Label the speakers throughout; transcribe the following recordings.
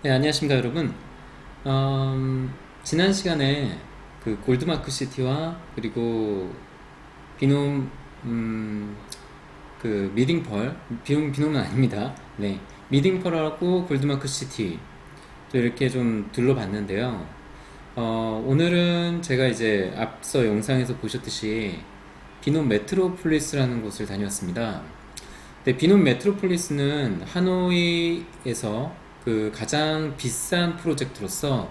Speaker 1: 네, 안녕하십니까, 여러분. 음, 지난 시간에 그 골드마크 시티와 그리고 비놈, 음, 그 미딩펄, 비놈, 비놈은 아닙니다. 네. 미딩펄하고 골드마크 시티 또 이렇게 좀 둘러봤는데요. 어, 오늘은 제가 이제 앞서 영상에서 보셨듯이 비놈 메트로폴리스라는 곳을 다녀왔습니다. 네, 비놈 메트로폴리스는 하노이에서 그 가장 비싼 프로젝트로서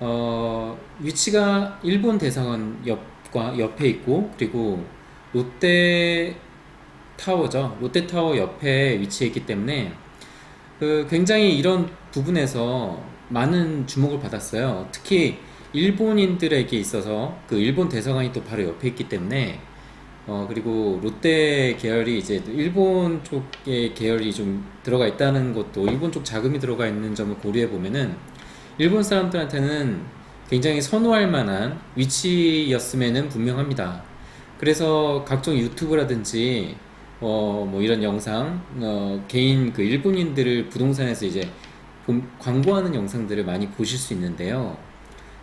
Speaker 1: 어, 위치가 일본 대사관 옆과 옆에 있고 그리고 롯데 타워죠. 롯데 타워 옆에 위치해 있기 때문에 그 굉장히 이런 부분에서 많은 주목을 받았어요. 특히 일본인들에게 있어서 그 일본 대사관이 또 바로 옆에 있기 때문에 어, 그리고 롯데 계열이 이제 일본 쪽의 계열이 좀 들어가 있다는 것도 일본 쪽 자금이 들어가 있는 점을 고려해 보면은 일본 사람들한테는 굉장히 선호할 만한 위치였음에는 분명합니다. 그래서 각종 유튜브라든지 어, 뭐 이런 영상, 어, 개인 그 일본인들을 부동산에서 이제 본- 광고하는 영상들을 많이 보실 수 있는데요.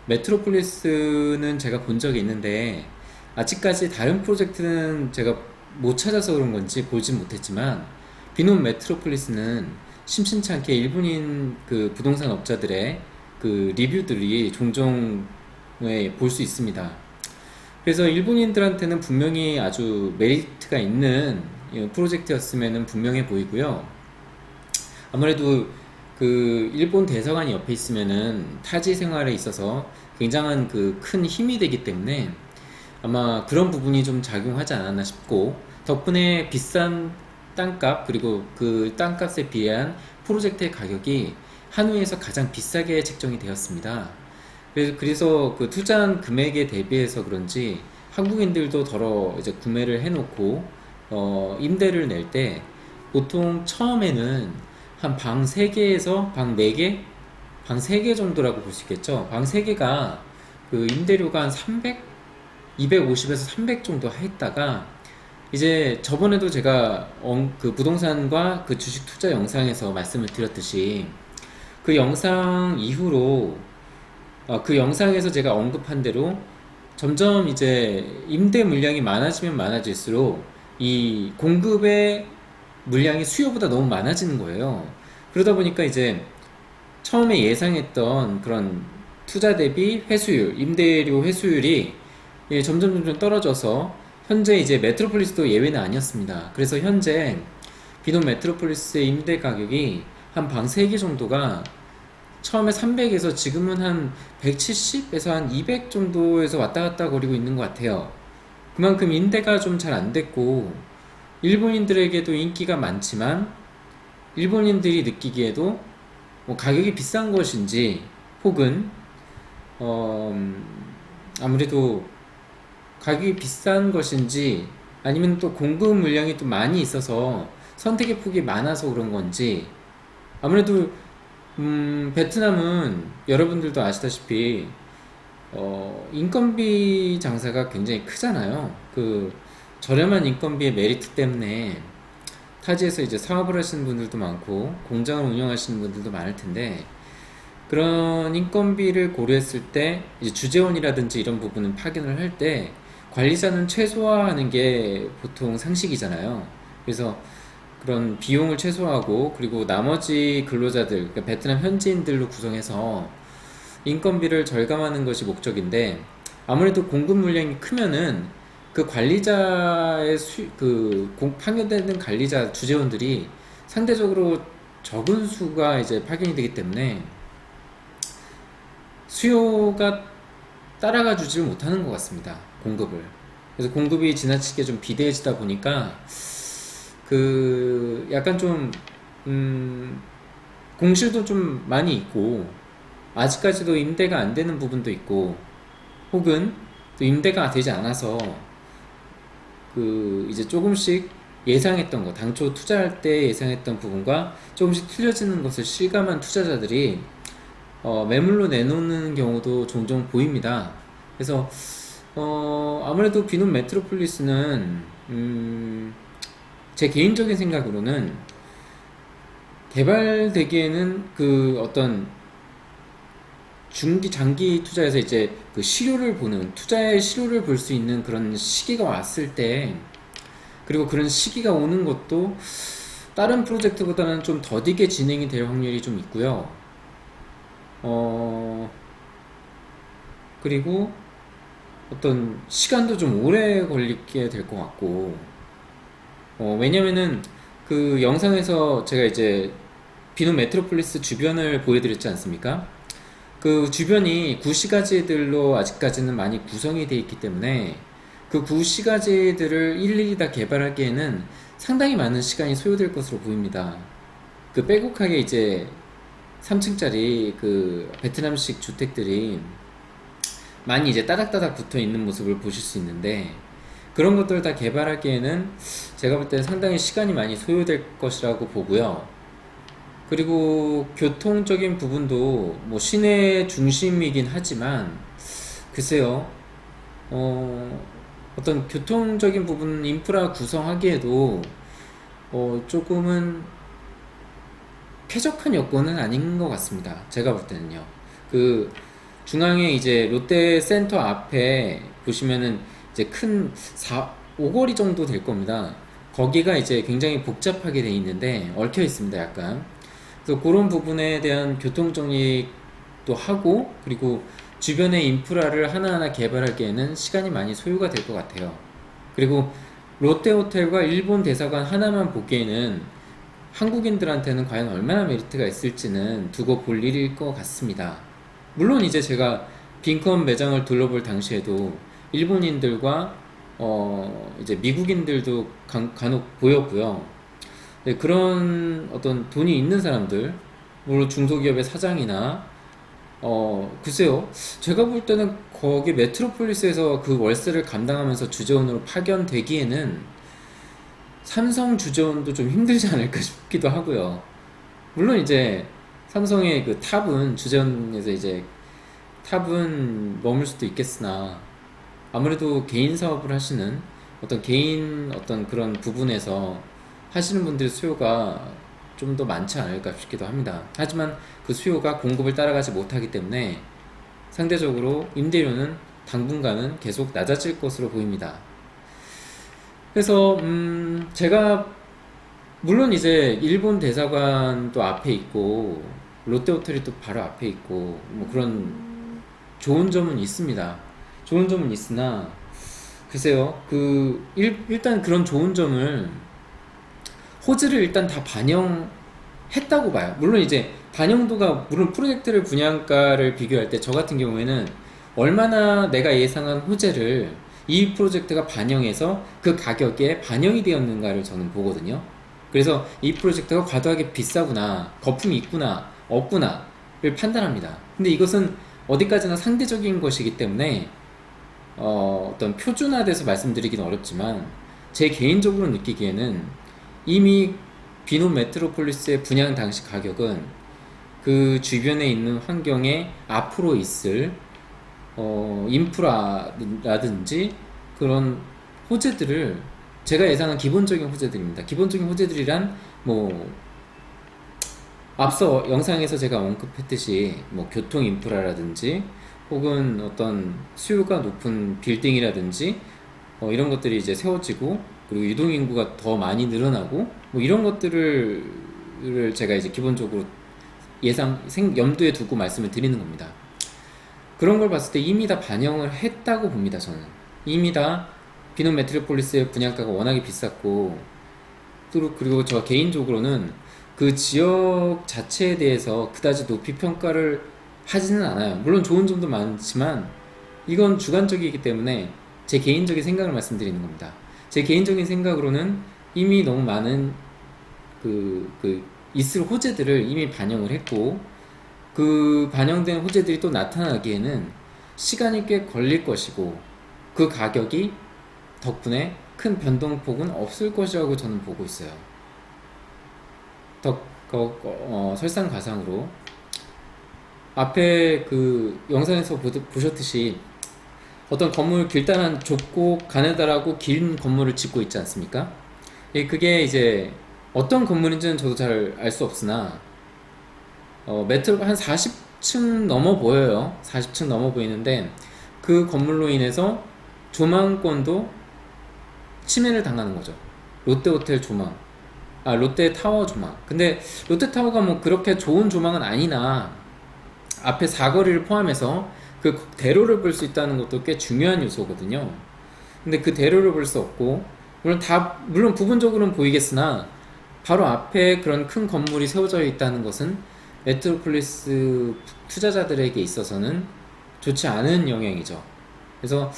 Speaker 1: 메트로폴리스는 제가 본 적이 있는데 아직까지 다른 프로젝트는 제가 못 찾아서 그런 건지 보진 못했지만 비놈 메트로폴리스는 심심치 않게 일본인 그 부동산 업자들의 그 리뷰들이 종종 볼 수 있습니다. 그래서 일본인들한테는 분명히 아주 메리트가 있는 이 프로젝트였으면 분명해 보이고요. 아무래도 그 일본 대사관이 옆에 있으면은 타지 생활에 있어서 굉장한 그 큰 힘이 되기 때문에 아마 그런 부분이 좀 작용하지 않았나 싶고 덕분에 비싼 땅값 그리고 그 땅값에 비한 프로젝트의 가격이 한우에서 가장 비싸게 책정이 되었습니다. 그래서, 그래서 그 투자한 금액에 대비해서 그런지 한국인들도 더러 이제 구매를 해놓고 어, 임대를 낼 때 보통 처음에는 한 방 3개에서 방 4개? 방 3개 정도라고 볼 수 있겠죠. 방 3개가 그 임대료가 한 300? 250에서 300 정도 했다가 이제 저번에도 제가 엉- 그 부동산과 그 주식 투자 영상에서 말씀을 드렸듯이 그 영상 이후로 어, 그 영상에서 제가 언급한 대로 점점 이제 임대 물량이 많아지면 많아질수록 이 공급의 물량이 수요보다 너무 많아지는 거예요. 그러다 보니까 이제 처음에 예상했던 그런 투자 대비 회수율, 임대료 회수율이 예, 점점 점점 떨어져서 현재 이제 메트로폴리스도 예외는 아니었습니다. 그래서 현재 비돔 메트로폴리스의 임대 가격이 한 방 3개 정도가 처음에 300에서 지금은 한 170에서 한 200 정도에서 왔다 갔다 거리고 있는 것 같아요. 그만큼 임대가 좀 잘 안 됐고 일본인들에게도 인기가 많지만 일본인들이 느끼기에도 뭐 가격이 비싼 것인지 혹은 어, 음, 아무래도 가격이 비싼 것인지 아니면 또 공급 물량이 또 많이 있어서 선택의 폭이 많아서 그런 건지 아무래도 음, 베트남은 여러분들도 아시다시피 어, 인건비 장사가 굉장히 크잖아요. 그 저렴한 인건비의 메리트 때문에 타지에서 이제 사업을 하시는 분들도 많고 공장을 운영하시는 분들도 많을 텐데 그런 인건비를 고려했을 때 이제 주재원이라든지 이런 부분은 파견을 할때 관리자는 최소화하는 게 보통 상식이잖아요. 그래서 그런 비용을 최소화하고 그리고 나머지 근로자들, 그러니까 베트남 현지인들로 구성해서 인건비를 절감하는 것이 목적인데 아무래도 공급 물량이 크면은 그 관리자의 수, 그 공- 파견되는 관리자 주재원들이 상대적으로 적은 수가 이제 파견이 되기 때문에 수요가 따라가 주질 못하는 것 같습니다. 공급을. 그래서 공급이 지나치게 좀 비대해지다 보니까 그 약간 좀 음, 공실도 좀 많이 있고 아직까지도 임대가 안 되는 부분도 있고 혹은 또 임대가 되지 않아서 그 이제 조금씩 예상했던 거 당초 투자할 때 예상했던 부분과 조금씩 틀려지는 것을 실감한 투자자들이 어, 매물로 내놓는 경우도 종종 보입니다. 그래서 어, 아무래도 비놈 메트로폴리스는 음, 제 개인적인 생각으로는 개발되기에는 그 어떤 중기 장기 투자에서 이제 그 실효를 보는 투자의 실효를 볼 수 있는 그런 시기가 왔을 때 그리고 그런 시기가 오는 것도 다른 프로젝트보다는 좀 더디게 진행이 될 확률이 좀 있고요. 어 그리고 어떤 시간도 좀 오래 걸리게 될 것 같고 어 왜냐면은 그 영상에서 제가 이제 비누 메트로폴리스 주변을 보여드렸지 않습니까? 그 주변이 구시가지들로 아직까지는 많이 구성이 되어 있기 때문에 그 구시가지들을 일일이 다 개발하기에는 상당히 많은 시간이 소요될 것으로 보입니다. 그 빼곡하게 이제 3층짜리 그 베트남식 주택들이 많이 이제 따닥따닥 붙어 있는 모습을 보실 수 있는데 그런 것들을 다 개발하기에는 제가 볼 때는 상당히 시간이 많이 소요될 것이라고 보고요. 그리고 교통적인 부분도 뭐 시내 중심이긴 하지만 글쎄요, 어, 어떤 교통적인 부분 인프라 구성하기에도 어, 조금은 쾌적한 여건은 아닌 것 같습니다. 제가 볼 때는요. 그 중앙에 이제 롯데 센터 앞에 보시면은 이제 큰 사, 오거리 정도 될 겁니다. 거기가 이제 굉장히 복잡하게 돼 있는데 얽혀 있습니다. 약간. 그래서 그런 부분에 대한 교통 정리도 하고 그리고 주변의 인프라를 하나하나 개발하기에는 시간이 많이 소요가 될 것 같아요. 그리고 롯데 호텔과 일본 대사관 하나만 보기에는 한국인들한테는 과연 얼마나 메리트가 있을지는 두고 볼 일일 것 같습니다. 물론 이제 제가 빈컨 매장을 둘러볼 당시에도 일본인들과 어 이제 미국인들도 간, 간혹 보였고요. 네, 그런 어떤 돈이 있는 사람들, 물론 중소기업의 사장이나 어 글쎄요, 제가 볼 때는 거기 메트로폴리스에서 그 월세를 감당하면서 주재원으로 파견되기에는 삼성 주재원도 좀 힘들지 않을까 싶기도 하고요. 물론 이제 삼성의 그 탑은 주재원에서 이제 탑은 머물 수도 있겠으나 아무래도 개인 사업을 하시는 어떤 개인 어떤 그런 부분에서 하시는 분들의 수요가 좀 더 많지 않을까 싶기도 합니다. 하지만 그 수요가 공급을 따라가지 못하기 때문에 상대적으로 임대료는 당분간은 계속 낮아질 것으로 보입니다. 그래서 음 제가 물론 이제 일본 대사관도 앞에 있고 롯데호텔이 또 바로 앞에 있고 뭐 그런 좋은 점은 있습니다. 좋은 점은 있으나 글쎄요 그 일, 일단 그런 좋은 점을 호재를 일단 다 반영했다고 봐요. 물론 이제 반영도가 물론 프로젝트를 분양가를 비교할 때 저 같은 경우에는 얼마나 내가 예상한 호재를 이 프로젝트가 반영해서 그 가격에 반영이 되었는가를 저는 보거든요. 그래서 이 프로젝트가 과도하게 비싸구나, 거품이 있구나, 없구나를 판단합니다. 근데 이것은 어디까지나 상대적인 것이기 때문에 어, 어떤 표준화돼서 말씀드리기는 어렵지만 제 개인적으로 느끼기에는 이미 비노 메트로폴리스의 분양 당시 가격은 그 주변에 있는 환경에 앞으로 있을 어, 인프라라든지 그런 호재들을 제가 예상한 기본적인 호재들입니다. 기본적인 호재들이란 뭐 앞서 영상에서 제가 언급했듯이 뭐 교통 인프라라든지 혹은 어떤 수요가 높은 빌딩이라든지 어, 이런 것들이 이제 세워지고 그리고 유동 인구가 더 많이 늘어나고 뭐 이런 것들을 제가 이제 기본적으로 예상 생 염두에 두고 말씀을 드리는 겁니다. 그런 걸 봤을 때 이미 다 반영을 했다고 봅니다. 저는 이미 다 비노 메트로폴리스의 분양가가 워낙에 비쌌고 또 그리고 저 개인적으로는 그 지역 자체에 대해서 그다지 높이 평가를 하지는 않아요. 물론 좋은 점도 많지만 이건 주관적이기 때문에 제 개인적인 생각을 말씀드리는 겁니다. 제 개인적인 생각으로는 이미 너무 많은 그, 그 있을 호재들을 이미 반영을 했고 그 반영된 호재들이 또 나타나기에는 시간이 꽤 걸릴 것이고 그 가격이 덕분에 큰 변동폭은 없을 것이라고 저는 보고 있어요. 더 어, 어, 설상가상으로 앞에 그 영상에서 보셨듯이 어떤 건물 길다란 좁고 가느다라고 긴 건물을 짓고 있지 않습니까? 예, 그게 이제 어떤 건물인지는 저도 잘 알 수 없으나 어, 메트로 한 40층 넘어 보여요. 40층 넘어 보이는데 그 건물로 인해서 조망권도 침해를 당하는 거죠. 롯데호텔 조망. 아, 롯데 타워 조망. 근데 롯데 타워가 뭐 그렇게 좋은 조망은 아니나 앞에 사거리를 포함해서 그 대로를 볼 수 있다는 것도 꽤 중요한 요소거든요. 근데 그 대로를 볼 수 없고 물론 다 물론 부분적으로는 보이겠으나 바로 앞에 그런 큰 건물이 세워져 있다는 것은 메트로폴리스 투자자들에게 있어서는 좋지 않은 영향이죠. 그래서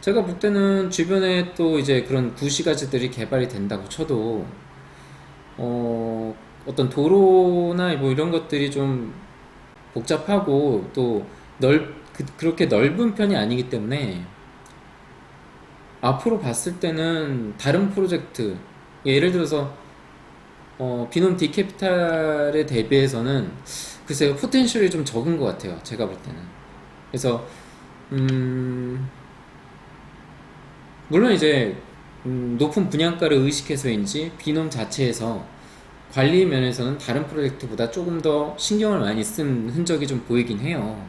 Speaker 1: 제가 볼 때는 주변에 또 이제 그런 구시가지들이 개발이 된다고 쳐도 어, 어떤 도로나 뭐 이런 것들이 좀 복잡하고 또 넓, 그, 그렇게 넓은 편이 아니기 때문에 앞으로 봤을 때는 다른 프로젝트, 예를 들어서 어, 비놈 디캐피탈에 대비해서는 글쎄요, 포텐셜이 좀 적은 것 같아요. 제가 볼 때는. 그래서, 음, 물론 이제, 음, 높은 분양가를 의식해서인지 비놈 자체에서 관리 면에서는 다른 프로젝트보다 조금 더 신경을 많이 쓴 흔적이 좀 보이긴 해요.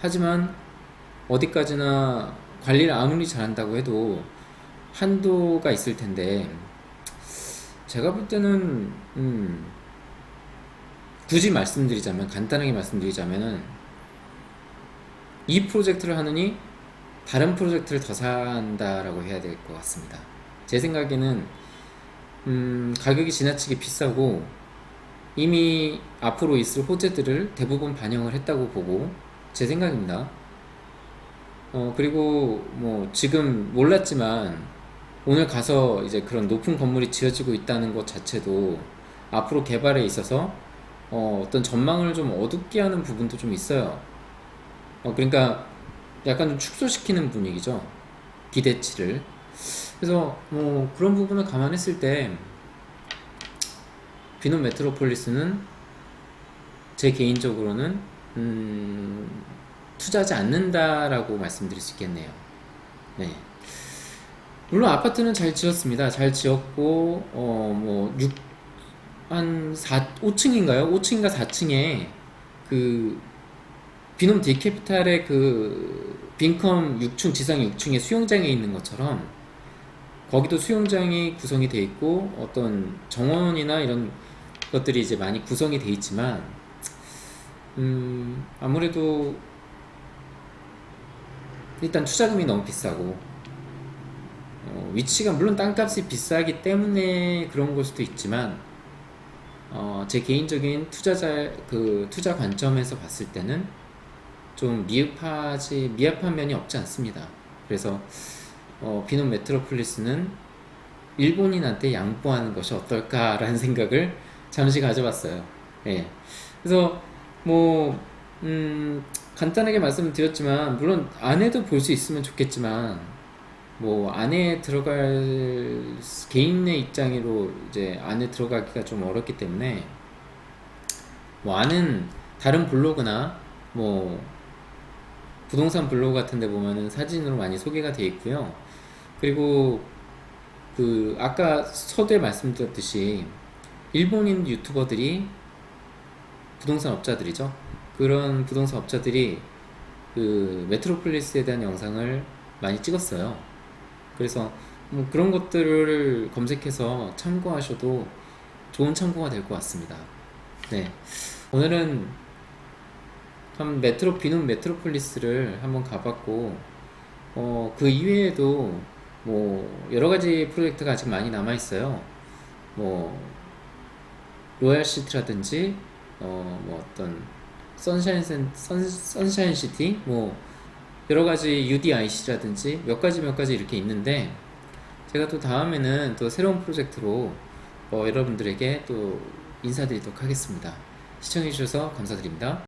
Speaker 1: 하지만 어디까지나 관리를 아무리 잘한다고 해도 한도가 있을 텐데, 제가 볼 때는 음, 굳이 말씀드리자면 간단하게 말씀드리자면은 이 프로젝트를 하느니 다른 프로젝트를 더 산다라고 해야 될 것 같습니다. 제 생각에는 음, 가격이 지나치게 비싸고 이미 앞으로 있을 호재들을 대부분 반영을 했다고 보고 제 생각입니다. 어, 그리고 뭐 지금 몰랐지만 오늘 가서 이제 그런 높은 건물이 지어지고 있다는 것 자체도 앞으로 개발에 있어서 어, 어떤 전망을 좀 어둡게 하는 부분도 좀 있어요. 어, 그러니까 약간 좀 축소시키는 분위기죠. 기대치를. 그래서 뭐 그런 부분을 감안했을 때 비놈 메트로폴리스는 제 개인적으로는 음, 투자하지 않는다라고 말씀드릴 수 있겠네요. 네. 물론 아파트는 잘 지었습니다. 잘 지었고 어뭐 6, 한 4, 5층인가요? 5층인가 4층에 그 비놈 디캐피탈의 그 빈컴 6층 지상 6층에 수영장에 있는 것처럼 거기도 수영장이 구성이 돼 있고 어떤 정원이나 이런 것들이 이제 많이 구성이 돼 있지만 음 아무래도 일단 투자금이 너무 비싸고 어, 위치가 물론 땅값이 비싸기 때문에 그런 걸 수도 있지만 어, 제 개인적인 투자자 그 투자 관점에서 봤을 때는 좀 미흡하지 미흡한 면이 없지 않습니다. 그래서 어, 비놈 메트로폴리스는 일본인한테 양보하는 것이 어떨까라는 생각을 잠시 가져봤어요. 예. 그래서 뭐 음, 간단하게 말씀드렸지만 물론 안에도 볼 수 있으면 좋겠지만 뭐 안에 들어갈 개인의 입장으로 이제 안에 들어가기가 좀 어렵기 때문에 뭐 아는 다른 블로그나 뭐 부동산 블로그 같은 데 보면은 사진으로 많이 소개가 되어 있고요. 그리고 그 아까 서두에 말씀드렸듯이 일본인 유튜버들이 부동산 업자들이죠. 그런 부동산 업자들이 그 메트로폴리스에 대한 영상을 많이 찍었어요. 그래서 뭐 그런 것들을 검색해서 참고하셔도 좋은 참고가 될 것 같습니다. 네. 오늘은 한 메트로 비는 메트로폴리스를 한번 가봤고 어, 그 이외에도 뭐 여러 가지 프로젝트가 아직 많이 남아 있어요. 뭐 로얄 시티라든지 어, 뭐 어떤 선샤인 센, 선, 선샤인 시티 뭐 여러 가지 UDIC라든지 몇 가지 몇 가지 이렇게 있는데 제가 또 다음에는 또 새로운 프로젝트로 어, 여러분들에게 또 인사드리도록 하겠습니다. 시청해주셔서 감사드립니다.